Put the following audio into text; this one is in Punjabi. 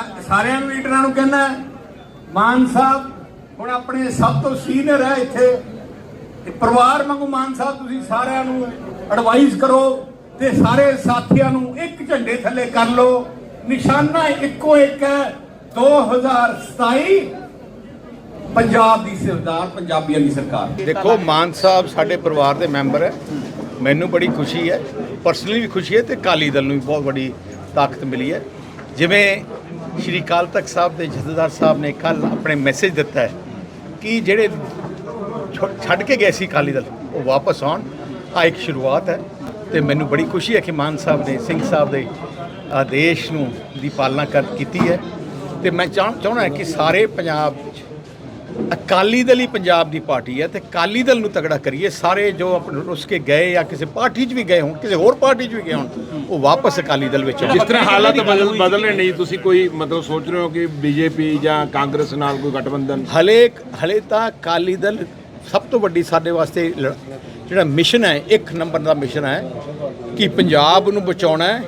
ਸਾਰਿਆਂ ਨੂੰ ਲੀਡਰਾਂ ਨੂੰ ਕਹਿੰਦਾ ਮਾਨ ਸਾਹਿਬ ਹੁਣ ਆਪਣੇ ਸਭ ਤੋਂ ਸੀਨੀਅਰ ਹੈ ਇੱਥੇ। ਤੇ ਪਰਿਵਾਰ ਵਾਂਗੂ ਮਾਨ ਸਾਹਿਬ, ਤੁਸੀਂ ਸਾਰਿਆਂ ਨੂੰ ਐਡਵਾਈਸ ਕਰੋ ਤੇ ਸਾਰੇ ਸਾਥੀਆਂ ਨੂੰ ਇੱਕ ਝੰਡੇ ਥੱਲੇ ਕਰ ਲਓ। ਨਿਸ਼ਾਨਾ ਇੱਕੋ ਇੱਕ ਹੈ 2027 ਪੰਜਾਬ ਦੀ ਸਰਕਾਰ ਪੰਜਾਬੀਆਂ ਦੀ ਸਰਕਾਰ। ਦੇਖੋ, ਮਾਨ ਸਾਹਿਬ ਸਾਡੇ ਪਰਿਵਾਰ ਦੇ ਮੈਂਬਰ ਹੈ। ਮੈਨੂੰ ਬੜੀ ਖੁਸ਼ੀ ਹੈ, ਪਰਸਨਲੀ ਵੀ ਖੁਸ਼ੀ ਹੈ ਤੇ ਕਾਲੀ ਦਲ ਨੂੰ ਵੀ ਬਹੁਤ ਬੜੀ ਤਾਕਤ ਮਿਲੀ ਹੈ। ਜਿਵੇਂ ਸ਼੍ਰੀ ਅਕਾਲ ਤਖਤ ਸਾਹਿਬ ਦੇ ਜਥੇਦਾਰ ਸਾਹਿਬ ਨੇ ਕੱਲ ਆਪਣੇ ਮੈਸੇਜ ਦਿੱਤਾ ਹੈ ਕਿ ਜਿਹੜੇ ਛੋ- ਛੱਡ ਕੇ ਗਏ ਸੀ ਅਕਾਲੀ ਦਲ, ਉਹ ਵਾਪਸ ਆਉਣ। ਆ ਇੱਕ ਸ਼ੁਰੂਆਤ ਹੈ ਤੇ ਮੈਨੂੰ ਬੜੀ ਖੁਸ਼ੀ ਹੈ ਕਿ ਮਾਨ ਸਾਹਿਬ ਨੇ, ਸਿੰਘ ਸਾਹਿਬ ਦੇ ਆਦੇਸ਼ ਨੂੰ ਦੀ ਪਾਲਣਾ ਕਰ, ਕੀਤੀ ਹੈ। ਤੇ ਮੈਂ ਚਾਹ, ਚਾਹੁੰਦਾ ਕਿ ਸਾਰੇ ਪੰਜਾਬ 'ਚ ਅਕਾਲੀ ਦਲ ਹੀ ਪੰਜਾਬ ਦੀ ਪਾਰਟੀ ਹੈ ਤੇ ਅਕਾਲੀ ਦਲ ਨੂੰ ਤਗੜਾ ਕਰੀਏ। ਸਾਰੇ ਜੋ ਆਪਣੇ ਰੁੱਸ ਕੇ ਗਏ ਜਾਂ ਕਿਸੇ ਪਾਰਟੀ 'ਚ ਵੀ ਗਏ ਹੋਣ ਕਿਸੇ ਹੋਰ ਪਾਰਟੀ 'ਚ ਵੀ ਗਏ ਹੋਣ ਉਹ ਵਾਪਸ ਅਕਾਲੀ ਦਲ ਵਿੱਚ ਜਿਸ ਤਰ੍ਹਾਂ ਹਾਲਾਤ ਬਦਲ ਬਦਲ ਰਹੇ ਨਹੀਂ ਤੁਸੀਂ ਕੋਈ ਮਤਲਬ ਸੋਚ ਰਹੇ ਹੋ ਕਿ ਬੀਜੇਪੀ ਜਾਂ ਕਾਂਗਰਸ ਨਾਲ ਕੋਈ ਗਠਬੰਧਨ? ਹਲੇ ਹਲੇ ਤਾਂ ਅਕਾਲੀ ਦਲ ਸਭ ਤੋਂ ਵੱਡੀ ਸਾਡੇ ਵਾਸਤੇ ਜਿਹੜਾ ਮਿਸ਼ਨ ਹੈ ਇੱਕ ਨੰਬਰ ਦਾ ਮਿਸ਼ਨ ਹੈ ਕਿ ਪੰਜਾਬ ਨੂੰ ਬਚਾਉਣਾ ਹੈ।